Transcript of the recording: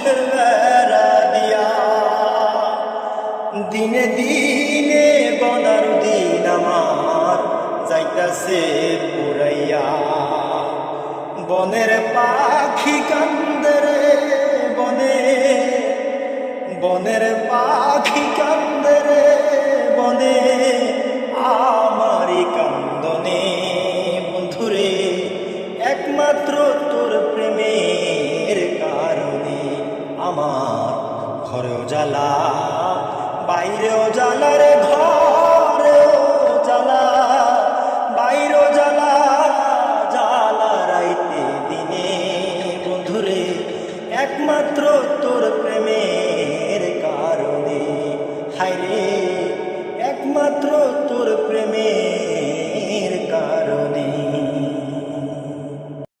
মুখের বেড়া দিয়া। দিনে দিনে বনার দিন আমার যাইতাছে পুরাইয়া বনের পাখি কান্দরে বনে, বনের পাখি কান্দরে বনে। আমারই কান্দনে বন্ধুরে, একমাত্র তোর জ্বালা। বাইরেও জ্বালা রে, ঘরেও জ্বালা। বাইরেও জ্বালা জ্বালা রাইতে দিনে। বন্ধুরে, একমাত্র তোর প্রেমের কারণে। হায় রে